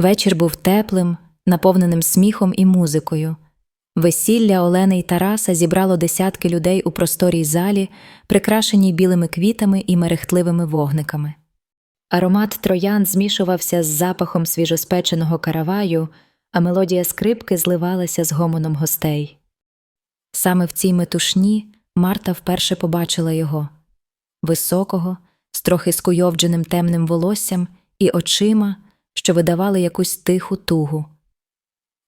Вечір був теплим, наповненим сміхом і музикою. Весілля Олени й Тараса зібрало десятки людей у просторій залі, прикрашеній білими квітами і мерехтливими вогниками. Аромат троян змішувався з запахом свіжоспеченого караваю, а мелодія скрипки зливалася з гомоном гостей. Саме в цій метушні Марта вперше побачила його високого, з трохи скуйовдженим темним волоссям і очима, що видавали якусь тиху тугу.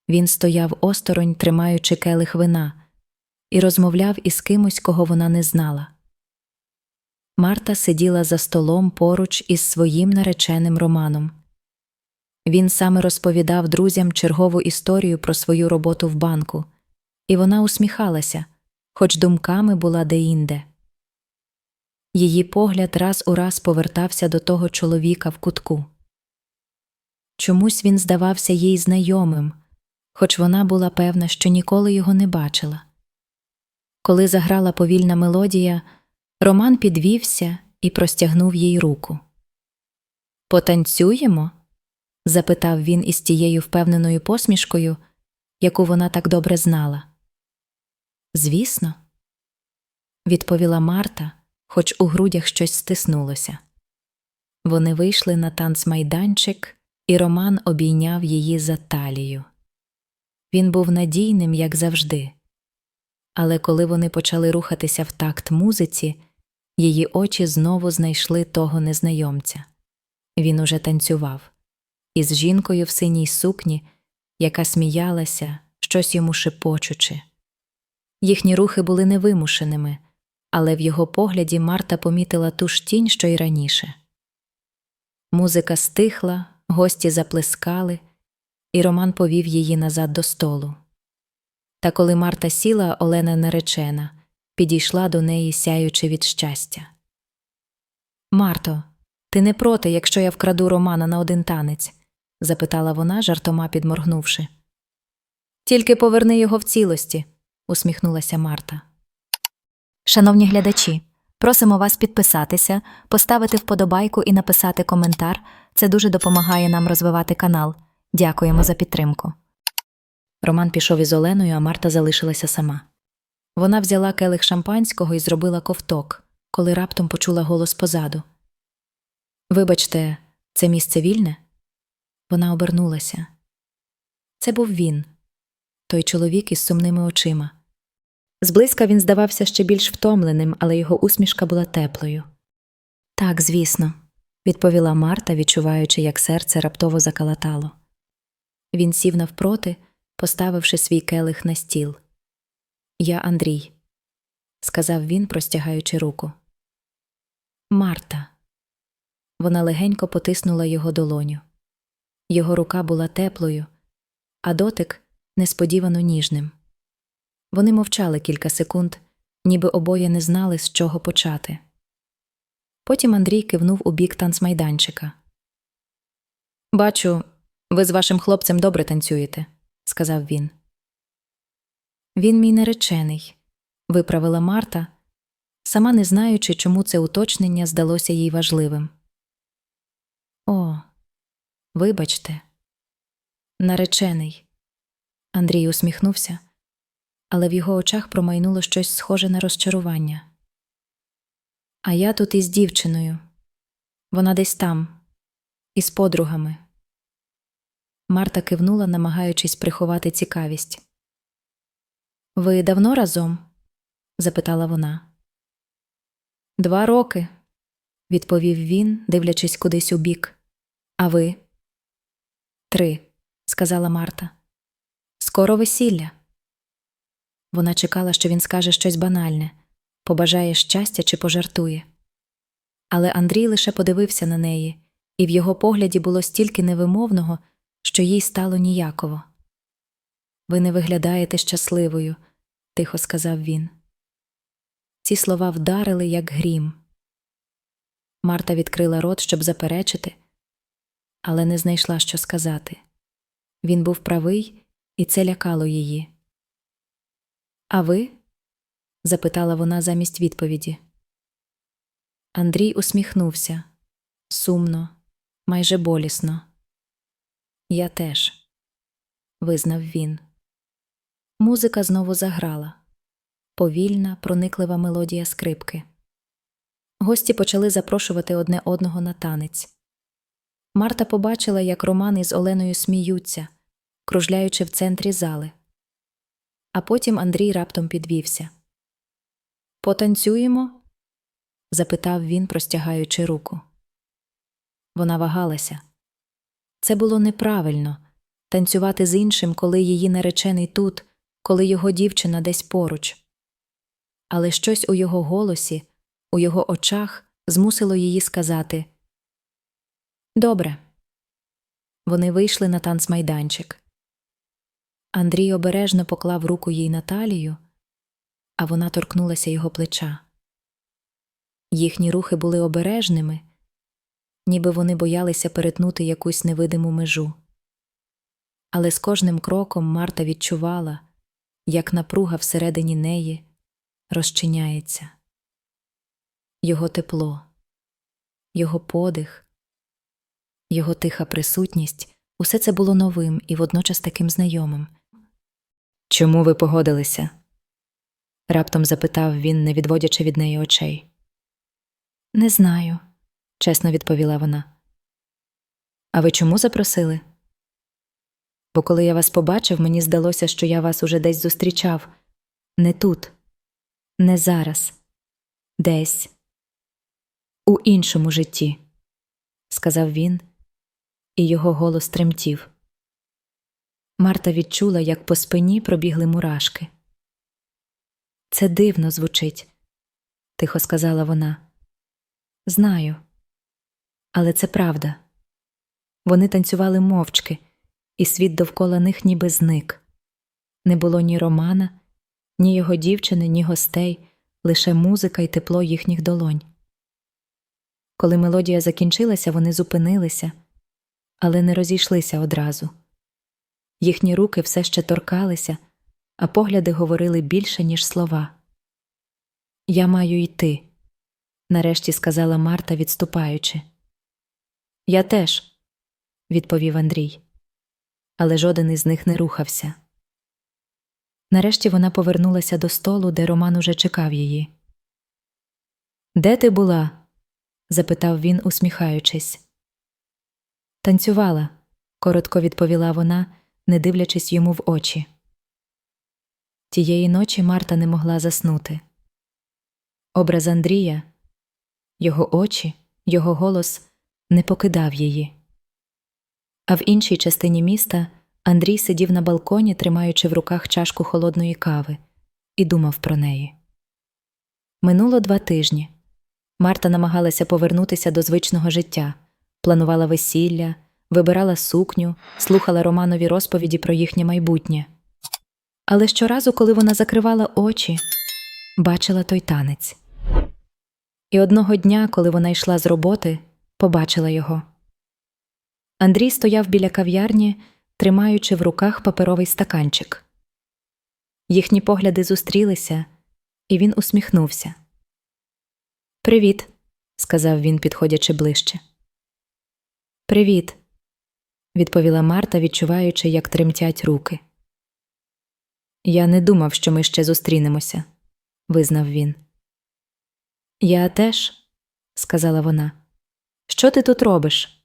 Він стояв осторонь, тримаючи келих вина, і розмовляв із кимось, кого вона не знала. Марта сиділа за столом поруч із своїм нареченим Романом. Він саме розповідав друзям чергову історію про свою роботу в банку, і вона усміхалася, хоч думками була деінде. Її погляд раз у раз повертався до того чоловіка в кутку. Чомусь він здавався їй знайомим, хоч вона була певна, що ніколи його не бачила. Коли заграла повільна мелодія, Роман підвівся і простягнув їй руку. Потанцюємо? запитав він із тією впевненою посмішкою, яку вона так добре знала. Звісно, відповіла Марта, хоч у грудях щось стиснулося. Вони вийшли на танцмайданчик, і Роман обійняв її за талію. Він був надійним, як завжди. Але коли вони почали рухатися в такт музиці, її очі знову знайшли того незнайомця. Він уже танцював із жінкою в синій сукні, яка сміялася, щось йому шепочучи. Їхні рухи були невимушеними, але в його погляді Марта помітила ту ж тінь, що й раніше. Музика стихла, гості заплескали, і Роман повів її назад до столу. Та коли Марта сіла, Олена наречена, підійшла до неї, сяючи від щастя. Марто, ти не проти, якщо я вкраду Романа на один танець? запитала вона, жартома підморгнувши. Тільки поверни його в цілості, усміхнулася Марта. Шановні глядачі, просимо вас підписатися, поставити вподобайку і написати коментар. Це дуже допомагає нам розвивати канал. Дякуємо за підтримку. Роман пішов із Оленою, а Марта залишилася сама. Вона взяла келих шампанського і зробила ковток, коли раптом почула голос позаду. Вибачте, це місце вільне? Вона обернулася. Це був він, той чоловік із сумними очима. Зблизька він здавався ще більш втомленим, але його усмішка була теплою. Так, звісно, відповіла Марта, відчуваючи, як серце раптово закалатало. Він сів навпроти, поставивши свій келих на стіл. Я Андрій, сказав він, простягаючи руку. Марта. Вона легенько потиснула його долоню. Його рука була теплою, а дотик несподівано ніжним. Вони мовчали кілька секунд, ніби обоє не знали, з чого почати. Потім Андрій кивнув у бік танцмайданчика. Бачу, ви з вашим хлопцем добре танцюєте, сказав він. Він мій наречений, виправила Марта, сама не знаючи, чому це уточнення здалося їй важливим. О, вибачте, наречений. Андрій усміхнувся, але в його очах промайнуло щось схоже на розчарування. А я тут із дівчиною. Вона десь там, із подругами. Марта кивнула, намагаючись приховати цікавість. Ви давно разом? запитала вона. Два роки, відповів він, дивлячись кудись у бік. А ви? Три, сказала Марта. Скоро весілля. Вона чекала, що він скаже щось банальне, побажає щастя чи пожартує. Але Андрій лише подивився на неї, і в його погляді було стільки невимовного, що їй стало ніяково. Ви не виглядаєте щасливою, тихо сказав він. Ці слова вдарили, як грім. Марта відкрила рот, щоб заперечити, але не знайшла, що сказати. Він був правий, і це лякало її. А ви? Запитала вона замість відповіді. Андрій усміхнувся сумно, майже болісно. Я теж, визнав він. Музика знову заграла повільна, прониклива мелодія скрипки. Гості почали запрошувати одне одного на танець. Марта побачила, як Роман із Оленою сміються, кружляючи в центрі зали. А потім Андрій раптом підвівся. Потанцюємо? запитав він, простягаючи руку. Вона вагалася. Це було неправильно танцювати з іншим, коли її наречений тут, коли його дівчина десь поруч. Але щось у його голосі, у його очах змусило її сказати Добре. Вони вийшли на танцмайданчик. Андрій обережно поклав руку їй на талію, а вона торкнулася його плеча. Їхні рухи були обережними, ніби вони боялися перетнути якусь невидиму межу. Але з кожним кроком Марта відчувала, як напруга всередині неї розчиняється. Його тепло, його подих, його тиха присутність усе це було новим і водночас таким знайомим. Чому ви погодилися? Раптом запитав він, не відводячи від неї очей. Не знаю, чесно відповіла вона. А ви чому запросили? Бо коли я вас побачив, мені здалося, що я вас уже десь зустрічав. Не тут, не зараз, десь, у іншому житті, сказав він, і його голос тремтів. Марта відчула, як по спині пробігли мурашки. Це дивно звучить, тихо сказала вона. Знаю, але це правда. Вони танцювали мовчки, і світ довкола них ніби зник. Не було ні Романа, ні його дівчини, ні гостей, лише музика й тепло їхніх долонь. Коли мелодія закінчилася, вони зупинилися, але не розійшлися одразу. Їхні руки все ще торкалися, а погляди говорили більше, ніж слова. Я маю йти, нарешті сказала Марта, відступаючи. Я теж, відповів Андрій, але жоден із них не рухався. Нарешті вона повернулася до столу, де Роман уже чекав її. Де ти була? запитав він, усміхаючись. Танцювала, коротко відповіла вона, не дивлячись йому в очі. Тієї ночі Марта не могла заснути. Образ Андрія, його очі, його голос не покидав її. А в іншій частині міста Андрій сидів на балконі, тримаючи в руках чашку холодної кави, і думав про неї. Минуло два тижні. Марта намагалася повернутися до звичного життя, планувала весілля, вибирала сукню, слухала Романові розповіді про їхнє майбутнє. Але щоразу, коли вона закривала очі, бачила той танець. І одного дня, коли вона йшла з роботи, побачила його. Андрій стояв біля кав'ярні, тримаючи в руках паперовий стаканчик. Їхні погляди зустрілися, і він усміхнувся. Привіт, сказав він, підходячи ближче. Привіт, відповіла Марта, відчуваючи, як тремтять руки. Я не думав, що ми ще зустрінемося, визнав він. Я теж, сказала вона. Що ти тут робиш?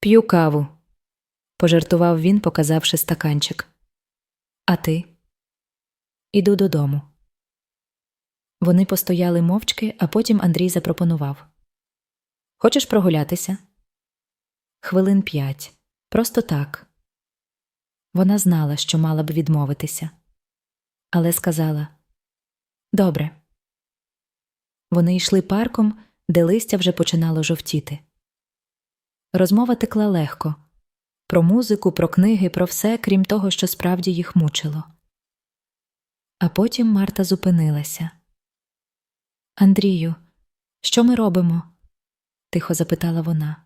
П'ю каву, пожартував він, показавши стаканчик. А ти? Іду додому. Вони постояли мовчки, а потім Андрій запропонував Хочеш прогулятися? Хвилин п'ять. Просто так. Вона знала, що мала б відмовитися, але сказала Добре. Вони йшли парком, де листя вже починало жовтіти. Розмова текла легко про музику, про книги, про все, крім того, що справді їх мучило. А потім Марта зупинилася. Андрію, що ми робимо? тихо запитала вона.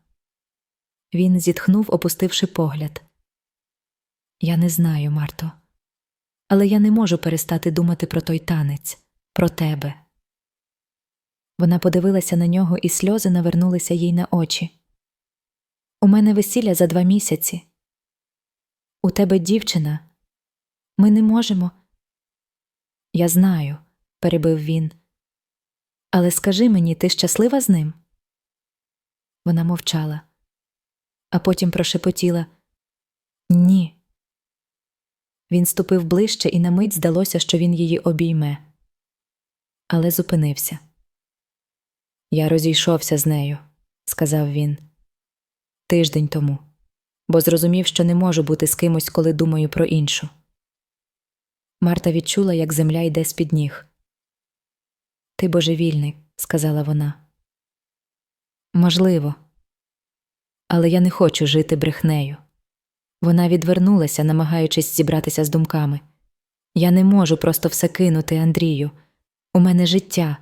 Він зітхнув, опустивши погляд. Я не знаю, Марто, але я не можу перестати думати про той танець, про тебе. Вона подивилася на нього, і сльози навернулися їй на очі. У мене весілля за два місяці. У тебе дівчина. Ми не можемо. Я знаю, перебив він. Але скажи мені, ти щаслива з ним? Вона мовчала, а потім прошепотіла Ні. Він ступив ближче, і на мить здалося, що він її обійме. Але зупинився. Я розійшовся з нею, сказав він. Тиждень тому, бо зрозумів, що не можу бути з кимось, коли думаю про іншу. Марта відчула, як земля йде з під ніг. Ти божевільний, сказала вона. Можливо. Але я не хочу жити брехнею. Вона відвернулася, намагаючись зібратися з думками. Я не можу просто все кинути, Андрію. У мене життя,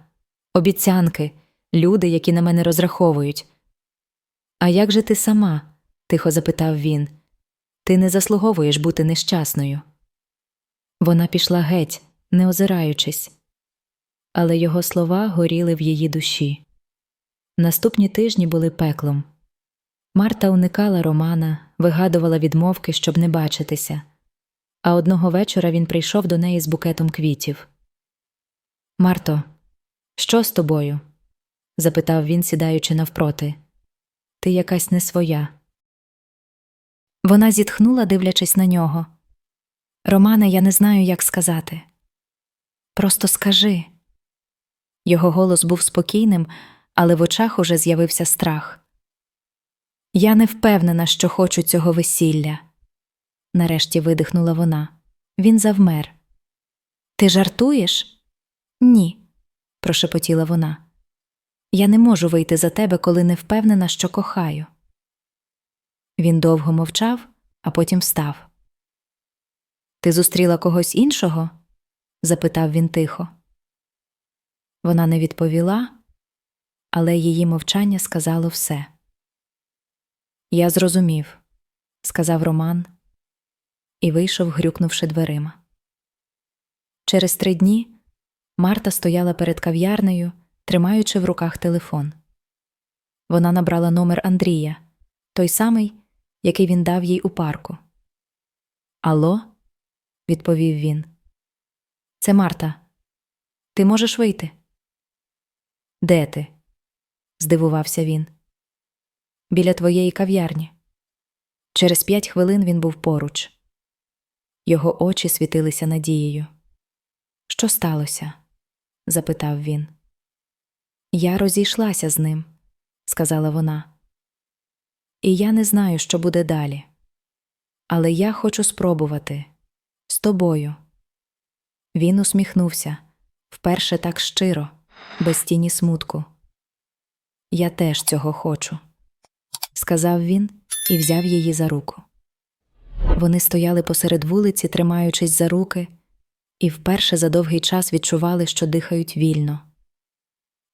обіцянки, люди, які на мене розраховують. А як же ти сама? тихо запитав він. Ти не заслуговуєш бути нещасною. Вона пішла геть, не озираючись, але його слова горіли в її душі. Наступні тижні були пеклом. Марта уникала Романа, вигадувала відмовки, щоб не бачитися. А одного вечора він прийшов до неї з букетом квітів. Марто, що з тобою? запитав він, сідаючи навпроти. Ти якась не своя. Вона зітхнула, дивлячись на нього. Романе, я не знаю, як сказати. Просто скажи. Його голос був спокійним, але в очах уже з'явився страх. Я не впевнена, що хочу цього весілля. Нарешті видихнула вона. Він завмер. Ти жартуєш? Ні, прошепотіла вона. Я не можу вийти за тебе, коли не впевнена, що кохаю. Він довго мовчав, а потім встав. Ти зустріла когось іншого? запитав він тихо. Вона не відповіла, але її мовчання сказало все. Я зрозумів, сказав Роман і вийшов, грюкнувши дверима. Через три дні Марта стояла перед кав'ярнею, тримаючи в руках телефон. Вона набрала номер Андрія, той самий, який він дав їй у парку. Алло? відповів він. Це Марта. Ти можеш вийти? Де ти? здивувався він. Біля твоєї кав'ярні. Через п'ять хвилин він був поруч. Його очі світилися надією. Що сталося? запитав він. Я розійшлася з ним, сказала вона. І я не знаю, що буде далі. Але я хочу спробувати з тобою. Він усміхнувся вперше так щиро, без тіні смутку. Я теж цього хочу, сказав він і взяв її за руку. Вони стояли посеред вулиці, тримаючись за руки, і вперше за довгий час відчували, що дихають вільно.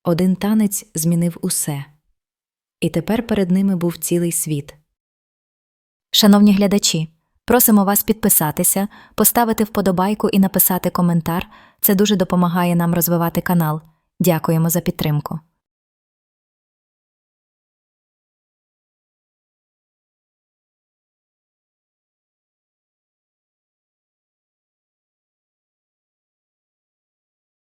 Один танець змінив усе, і тепер перед ними був цілий світ. Шановні глядачі, просимо вас підписатися, поставити вподобайку і написати коментар. Це дуже допомагає нам розвивати канал. Дякуємо за підтримку.